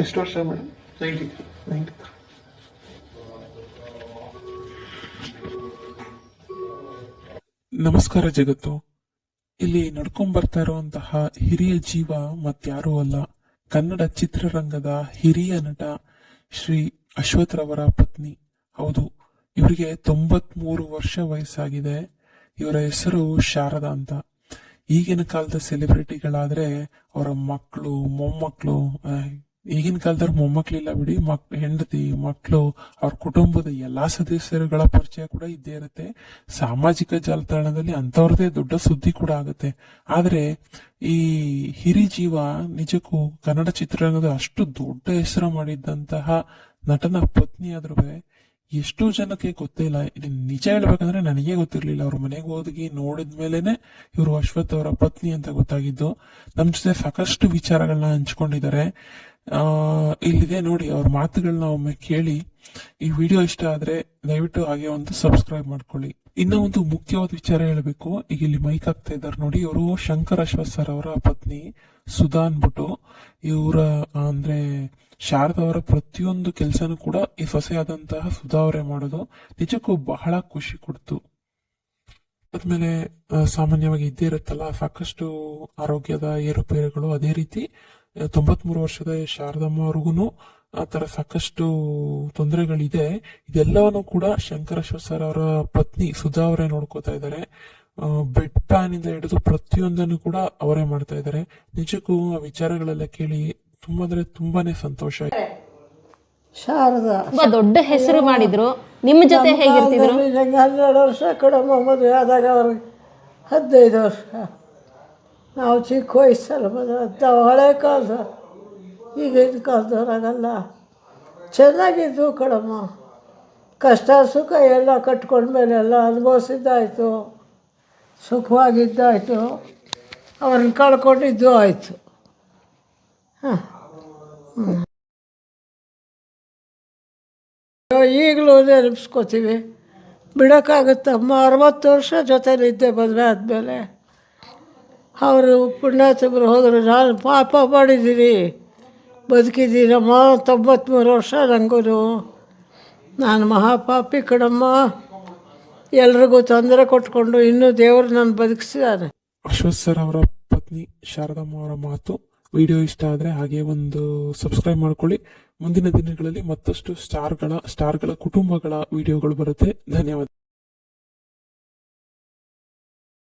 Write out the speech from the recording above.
ಎಷ್ಟು ವರ್ಷ madam? Ninety ninety ನಮಸ್ಕಾರ ಜಗತ್ತು. ಇಲ್ಲಿ ನಡ್ಕೊಂಡ್ ಬರ್ತಾ ಇರುವಂತಹ ಹಿರಿಯ ಜೀವ ಮತ್ಯಾರೂ ಅಲ್ಲ ಕನ್ನಡ ಚಿತ್ರರಂಗದ ಹಿರಿಯ ನಟ ಶ್ರೀ ಅಶ್ವಥ್ ರವರ ಪತ್ನಿ. ಹೌದು ಇವರಿಗೆ ತೊಂಬತ್ಮೂರು ವರ್ಷ ವಯಸ್ಸಾಗಿದೆ. ಇವರ ಹೆಸರು ಶಾರದಾ ಅಂತ. ಈಗಿನ ಕಾಲದ ಸೆಲೆಬ್ರಿಟಿಗಳಾದ್ರೆ ಅವರ ಮಕ್ಕಳು ಮೊಮ್ಮಕ್ಕಳು ಈಗಿನ ಕಾಲದವ್ರ ಮೊಮ್ಮಕ್ಳಿಲ್ಲ ಬಿಡಿ, ಮಕ್, ಹೆಂಡತಿ ಮಕ್ಕಳು ಅವ್ರ ಕುಟುಂಬದ ಎಲ್ಲಾ ಸದಸ್ಯರುಗಳ ಪರಿಚಯ ಕೂಡ ಇದ್ದೇ ಇರುತ್ತೆ. ಸಾಮಾಜಿಕ ಜಾಲತಾಣದಲ್ಲಿ ಅಂತವ್ರದೇ ದೊಡ್ಡ ಸುದ್ದಿ ಕೂಡ ಆಗುತ್ತೆ. ಆದರೆ ಈ ಹಿರಿ ಜೀವ ನಿಜಕ್ಕೂ ಕನ್ನಡ ಚಿತ್ರರಂಗದ ಅಷ್ಟು ದೊಡ್ಡ ಹೆಸರು ಮಾಡಿದ್ದಂತಹ ನಟನ ಪತ್ನಿ ಆದ್ರೂ ಎಷ್ಟೋ ಜನಕ್ಕೆ ಗೊತ್ತೇ ಇಲ್ಲ. ಇಲ್ಲಿ ನಿಜ ಹೇಳ್ಬೇಕಂದ್ರೆ ನನಗೆ ಗೊತ್ತಿರಲಿಲ್ಲ. ಅವ್ರ ಮನೆಗೆ ಹೋಗಿ ನೋಡಿದ ಮೇಲೆನೆ ಇವರು ಅಶ್ವಥ್ ಅವರ ಪತ್ನಿ ಅಂತ ಗೊತ್ತಾಗಿದ್ದು. ನಮ್ಮ ಜೊತೆ ಸಾಕಷ್ಟು ವಿಚಾರಗಳನ್ನ ಹಂಚ್ಕೊಂಡಿದ್ದಾರೆ. ಇಲ್ಲಿದೆ ನೋಡಿ, ಅವ್ರ ಮಾತುಗಳನ್ನ ಒಮ್ಮೆ ಕೇಳಿ. ಈ ವಿಡಿಯೋ ಇಷ್ಟ ಆದ್ರೆ ದಯವಿಟ್ಟು ಹಾಗೆ ಒಂದು ಸಬ್ಸ್ಕ್ರೈಬ್ ಮಾಡ್ಕೊಳ್ಳಿ. ಇನ್ನೂ ಒಂದು ಮುಖ್ಯವಾದ ವಿಚಾರ ಹೇಳಬೇಕು. ಈಗ ಇಲ್ಲಿ ಮೈಕ್ ಆಗ್ತಾ ಇದ್ದಾರೆ ನೋಡಿ, ಇವರು ಶಂಕರ್ ಅಶ್ವಥ್ ಸರ್ ಅವರ ಪತ್ನಿ ಸುಧಾ ಅನ್ಬಿಟ್ಟು ಇವರ, ಅಂದ್ರೆ ಶಾರದಾ ಅವರ ಪ್ರತಿಯೊಂದು ಕೆಲಸನೂ ಕೂಡ ಈ ಸೊಸೆಯಾದಂತಹ ಸುಧಾ ಅವರೇ ಮಾಡೋದು. ನಿಜಕ್ಕೂ ಬಹಳ ಖುಷಿ ಕೊಡ್ತು. ಆದ್ಮೇಲೆ ಸಾಮಾನ್ಯವಾಗಿ ಇದ್ದೇ ಇರುತ್ತಲ್ಲ, ಸಾಕಷ್ಟು ಆರೋಗ್ಯದ ಏರುಪೇರುಗಳು ಅದೇ ರೀತಿ, ತೊಂಬತ್ಮೂರು ವರ್ಷದ ಶಾರದಮ್ಮ ಅವ್ರಿಗೂ ಆ ತರ ಸಾಕಷ್ಟು ತೊಂದರೆಗಳಿದೆ. ಇದೆಲ್ಲವನ್ನು ಕೂಡ ಶಂಕರ ಸರ್ ಅವರ ಪತ್ನಿ ಸುಧಾ ಅವರೇ ನೋಡ್ಕೋತಾ ಇದ್ದಾರೆ. ಬೆಡ್ ಪ್ಯಾನ್ ಇಂದ ಹಿಡಿದು ಪ್ರತಿಯೊಂದನ್ನು ಕೂಡ ಅವರೇ ಮಾಡ್ತಾ ಇದ್ದಾರೆ. ನಿಜಕ್ಕೂ ಆ ವಿಚಾರಗಳೆಲ್ಲ ಕೇಳಿ ತುಂಬಾ ಅಂದ್ರೆ ತುಂಬಾನೇ ಸಂತೋಷ ಆಯ್ತು. ಶಾರದಾ ತುಂಬಾ ದೊಡ್ಡ ಹೆಸರು ಮಾಡಿದ್ರು. ನಿಮ್ಮ ಜೊತೆ ಹೇಗಿರ್ತಿದ್ರು? ಹನ್ನೆರಡು ವರ್ಷ ಕೂಡ ಮದುವೆ ಆದಾಗ ಅವ್ರಿಗೆ ಹದಿನೈದು ವರ್ಷ. ನಾವು ಚಿಕ್ಕ ವಯಸ್ಸಲ್ಲ ಮದುವೆ ಹಳೆ ಕಾಲದ ಈಗಿನ ಕಾಲದವ್ರಾಗಲ್ಲ? ಚೆನ್ನಾಗಿದ್ದು ಕಡಮ್ಮ ಕಷ್ಟ, ಸುಖ ಎಲ್ಲ ಕಟ್ಕೊಂಡ್ಮೇಲೆ ಎಲ್ಲ ಅನುಭವಿಸಿದ್ದಾಯಿತು. ಸುಖವಾಗಿದ್ದಾಯಿತು. ಅವ್ರನ್ನ ಕಳ್ಕೊಂಡಿದ್ದು ಆಯಿತು. ಹಾಂ. ಈಗಲೂ ನೆನಪಿಸ್ಕೋತೀವಿ. ಬಿಡೋಕ್ಕಾಗುತ್ತಮ್ಮ. ಅರವತ್ತು ವರ್ಷ ಜೊತೆಲಿದ್ದೆ ಮದುವೆ ಆದಮೇಲೆ. ಅವರು ಪುಣ್ಯಾತಮರು ಹೋದರು, ನಾನು ಪಾಪ ಮಾಡಿದ್ದೀನಿ. ಬದುಕಿದ್ದೀನಮ್ಮ ತೊಂಬತ್ತ್ಮೂರು ವರ್ಷ ನನಗೂ ನಾನು ಮಹಾಪಾಪಿ ಕಡಮ್ಮ ಎಲ್ರಿಗೂ ತೊಂದರೆ ಕೊಟ್ಕೊಂಡು ಇನ್ನೂ ದೇವರು ನಾನು ಬದುಕಿಸಿದ್ದಾನೆ ಅಶ್ವಥ್ ಸರ್ ಅವರ ಪತ್ನಿ ಶಾರದಮ್ಮ ಅವರ ಮಾತು ವಿಡಿಯೋ ಇಷ್ಟ ಆದರೆ ಹಾಗೆ ಒಂದು ಸಬ್ಸ್ಕ್ರೈಬ್ ಮಾಡ್ಕೊಳ್ಳಿ. ಮುಂದಿನ ದಿನಗಳಲ್ಲಿ ಮತ್ತಷ್ಟು ಸ್ಟಾರ್ಗಳ ಸ್ಟಾರ್ಗಳ ಕುಟುಂಬಗಳ ವಿಡಿಯೋಗಳು ಬರುತ್ತೆ. ಧನ್ಯವಾದ.